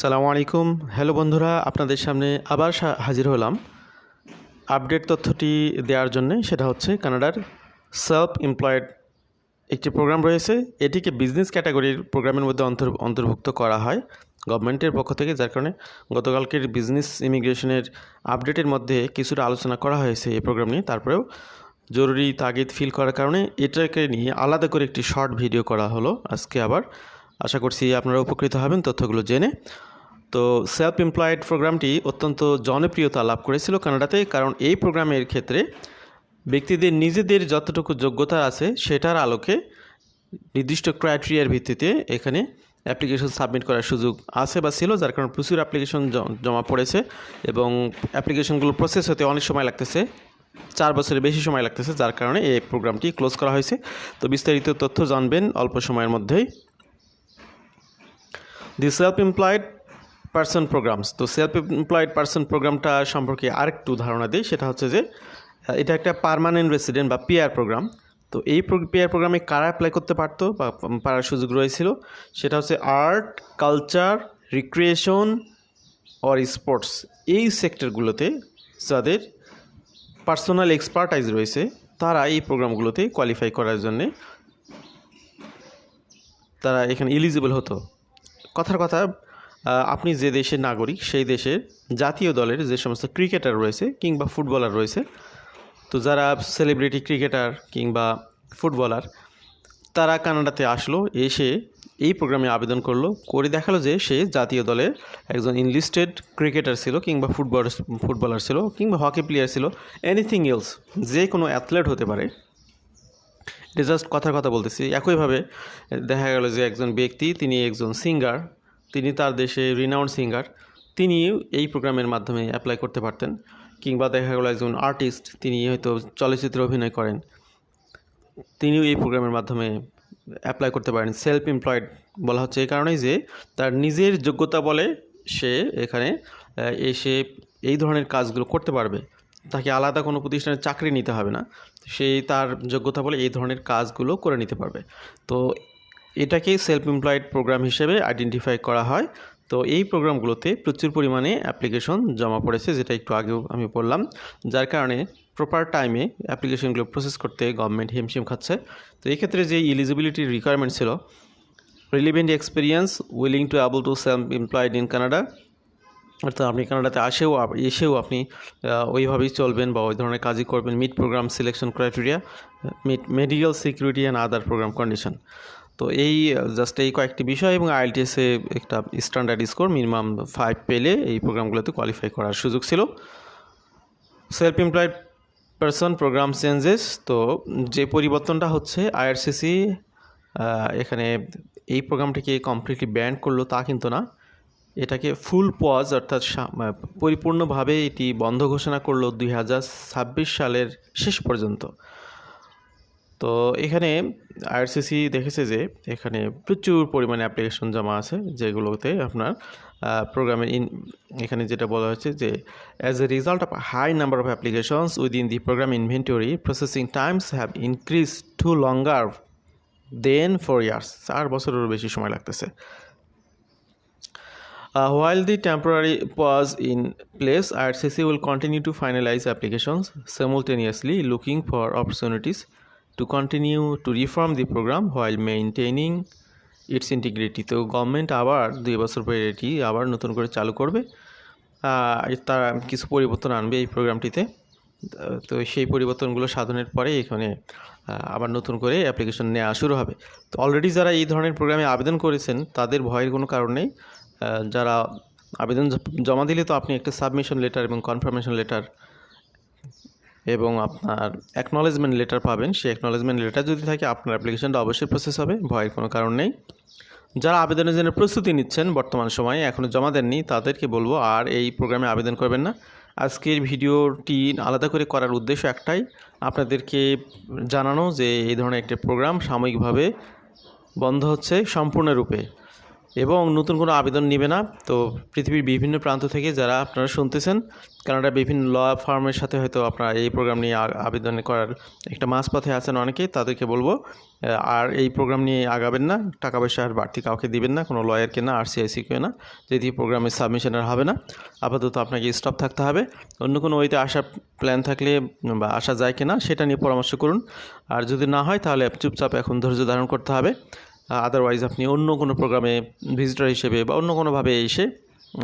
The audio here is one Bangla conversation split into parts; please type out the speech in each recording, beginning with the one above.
সালামু আলাইকুম। হ্যালো বন্ধুরা, আপনাদের সামনে আবার হাজির হলাম। আপডেট তথ্যটি দেওয়ার জন্যে সেটা হচ্ছে কানাডার সেলফ এমপ্লয়েড একটি প্রোগ্রাম রয়েছে। এটিকে বিজনেস ক্যাটাগরির প্রোগ্রামের মধ্যে অন্তর অন্তর্ভুক্ত করা হয় গভর্নমেন্টের পক্ষ থেকে, যার কারণে গতকালকের বিজনেস ইমিগ্রেশনের আপডেটের মধ্যে কিছুটা আলোচনা করা হয়েছে এই প্রোগ্রাম নিয়ে। তারপরেও জরুরি তাগিদ ফিল করার কারণে এটাকে নিয়ে আলাদা করে একটি শর্ট ভিডিও করা হলো। আজকে আবার আশা করছি আপনারা উপকৃত হবেন তথ্যগুলো জেনে। তো সেলফ এমপ্লয়েড প্রোগ্রামটি অত্যন্ত জনপ্রিয়তা লাভ করেছিল কানাডাতে, কারণ এই প্রোগ্রামের ক্ষেত্রে ব্যক্তিদের নিজেদের যতটুকু যোগ্যতা আছে সেটার আলোকে নির্দিষ্ট ক্রাইটেরিয়ার ভিত্তিতে এখানে অ্যাপ্লিকেশন সাবমিট করার সুযোগ আছে বা ছিল, যার কারণে প্রচুর অ্যাপ্লিকেশন জমা পড়েছে এবং অ্যাপ্লিকেশনগুলো প্রসেস হতে অনেক সময় লাগতেছে, চার বছরের বেশি সময় লাগতেছে, যার কারণে এই প্রোগ্রামটি ক্লোজ করা হয়েছে। তো বিস্তারিত তথ্য জানবেন অল্প সময়ের মধ্যেই। The self employed person programs তো সেলফ এমপ্লয়েড পার্সন প্রোগ্রামটা সম্পর্কে আরেকটু ধারণা দিই। সেটা হচ্ছে যে এটা একটা পার্মানেন্ট রেসিডেন্ট বা পিআর প্রোগ্রাম তো এই পিআর প্রোগ্রামে কারা অ্যাপ্লাই করতে পারতো বা পারার সুযোগ রয়েছিল? সেটা হচ্ছে art culture recreation or sports এই সেক্টরগুলোতে যাদের পার্সোনাল এক্সপার্টাইজ রয়েছে, তারা এই প্রোগ্রামগুলোতে কোয়ালিফাই করার জন্যে তারা এখানে এলিজিবল হতো। কথার কথা আপনি যে দেশের নাগরিক, সেই দেশের জাতীয় দলের যে সমস্ত ক্রিকেটার রয়েছে কিংবা ফুটবলার রয়েছে, তো যারা সেলিব্রিটি ক্রিকেটার কিংবা ফুটবলার, তারা কানাডাতে আসলো, এসে এই প্রোগ্রামে আবেদন করল, করে দেখাল যে সে জাতীয় দলের একজন ইনলিস্টেড ক্রিকেটার ছিল কিংবা ফুটবল ফুটবলার ছিল কিংবা হকি প্লেয়ার ছিল এনিথিং এলস যে কোনো অ্যাথলেট হতে পারে এটা জাস্ট কথার কথা বলতেছি। একইভাবে দেখা গেল যে একজন ব্যক্তি, তিনি একজন সিঙ্গার তিনি তার দেশে রিনাউন্ড সিঙ্গার তিনিও এই প্রোগ্রামের মাধ্যমে অ্যাপ্লাই করতে পারতেন। কিংবা দেখা গেল একজন আর্টিস্ট তিনি হয়তো চলচ্চিত্রে অভিনয় করেন। তিনিও এই প্রোগ্রামের মাধ্যমে অ্যাপ্লাই করতে পারেন। সেলফ এমপ্লয়েড বলা হচ্ছে এই কারণেই যে, তার নিজের যোগ্যতা বলে সে এখানে এসে এই ধরনের কাজগুলো করতে পারবে। তাকে আলাদা কোনো প্রতিষ্ঠানে চাকরি নিতে হবে না। সেই তার যোগ্যতা বলে এই ধরনের কাজগুলো করে নিতে পারবে। তো এটাকেই সেলফ এমপ্লয়েড প্রোগ্রাম হিসেবে আইডেন্টিফাই করা হয়। তো এই প্রোগ্রামগুলোতে প্রচুর পরিমাণে অ্যাপ্লিকেশন জমা পড়েছে, যেটা একটু আগেও আমি বললাম। যার কারণে প্রপার টাইমে অ্যাপ্লিকেশনগুলো প্রসেস করতে গভর্নমেন্ট হিমশিম খাচ্ছে। তো এই ক্ষেত্রে যে ইলিজিবিলিটির রিকোয়ারমেন্ট ছিল relevant experience willing to able to self employed in Canada অর্থাৎ আপনি কানাডাতে আসেও এসেও আপনি ওইভাবেই চলবেন বা ওই ধরনের কাজই করবেন। Meet program selection criteria meet medical security and other program condition তো এই জাস্ট এই কয়েকটি বিষয় এবং আইএলটিএসে একটা স্ট্যান্ডার্ড স্কোর মিনিমাম ফাইভ পেলে এই প্রোগ্রামগুলোতে কোয়ালিফাই করার সুযোগ ছিল। Self employed person program changes তো যে পরিবর্তনটা হচ্ছে আইআরসিসি এখানে এই প্রোগ্রামটিকে কমপ্লিটলি ব্যান্ড করল তা কিন্তু না। এটাকে ফুল পজ অর্থাৎ পরিপূর্ণভাবে এটি বন্ধ ঘোষণা করল দুই হাজার ছাব্বিশ সালের শেষ পর্যন্ত। তো এখানে আইআরসিসি দেখেছে যে এখানে প্রচুর পরিমাণে অ্যাপ্লিকেশন জমা আছে, যেগুলোতে আপনার প্রোগ্রামের ইন এখানে যেটা বলা হয়েছে যে as a result of high number of applications within the program inventory processing times have increase to longer than four years চার বছরেরও বেশি সময় লাগতেছে। While the temporary pause in place, IRCC will continue to finalize applications simultaneously, looking for opportunities to continue to reform the program while maintaining its integrity. তো গভর্নমেন্ট আবার দুই বছর পরে এটি আবার নতুন করে চালু করবে তারা কিছু পরিবর্তন আনবে এই প্রোগ্রামটিতে তো সেই পরিবর্তনগুলো সাধনের পরে এখানে আবার নতুন করে অ্যাপ্লিকেশন নেওয়া শুরু হবে তো অলরেডি যারা এই ধরনের প্রোগ্রামে আবেদন করেছেন তাদের ভয়ের কোনো কারণ নেই যারা আবেদন জমা দিলে তো আপনি একটা সাবমিশন লেটার এবং কনফার্মেশন লেটার এবং আপনার অ্যাকনলেজমেন্ট লেটার পাবেন। সেই অ্যাকনলেজমেন্ট লেটার যদি থাকে, আপনার অ্যাপ্লিকেশনটা অবশ্যই প্রসেস হবে, ভয়ের কোনো কারণ নেই। যারা আবেদনের জন্য প্রস্তুতি নিচ্ছেন বর্তমান সময়ে এখনও জমা দেননি, তাদেরকে বলব, আর এই প্রোগ্রামে আবেদন করবেন না। আজকের ভিডিওটি আলাদা করে করার উদ্দেশ্য একটাই, আপনাদেরকে জানানো যে এই ধরনের একটি প্রোগ্রাম সাময়িকভাবে বন্ধ হচ্ছে সম্পূর্ণরূপে। এবং নতুন কোনো আবেদন নেবে না। তো পৃথিবীর বিভিন্ন প্রান্ত থেকে যারা আপনারা শুনতেছেন কানাডা বিভিন্ন ল ফার্মের সাথে হয়তো আপনারা এই প্রোগ্রাম নিয়ে আবেদন করার একটা মাঝপথে আছেন অনেকেই, তাদেরকে বলব আর এই প্রোগ্রাম নিয়ে আগাবেন না, টাকা পয়সা আর বাড়তি কাউকে দিবেন না, কোনো লয়ারকে না আর সিআইসিকে না যদি প্রোগ্রামে সাবমিশন আর হবে না। আপাতত আপনাকে স্টপ থাকতে হবে। অন্য কোনো ওইতে আসার প্ল্যান থাকলে বা আসা যায় কিনা, সেটা নিয়ে পরামর্শ করুন। আর যদি না হয়, তাহলে চুপচাপ এখন ধৈর্য ধারণ করতে হবে। আদারওয়াইজ আপনি অন্য কোনো প্রোগ্রামে ভিজিটর হিসেবে বা অন্য কোনোভাবে এসে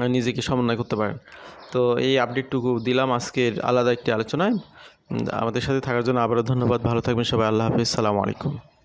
নিজেকে সমন্বয় করতে পারেন। তো এই আপডেটটুকু দিলাম আজকের আলাদা একটি আলোচনায়। আমাদের সাথে থাকার জন্য আবারও ধন্যবাদ। ভালো থাকবেন সবাই। আল্লাহ হাফিজ। সালামু আলাইকুম।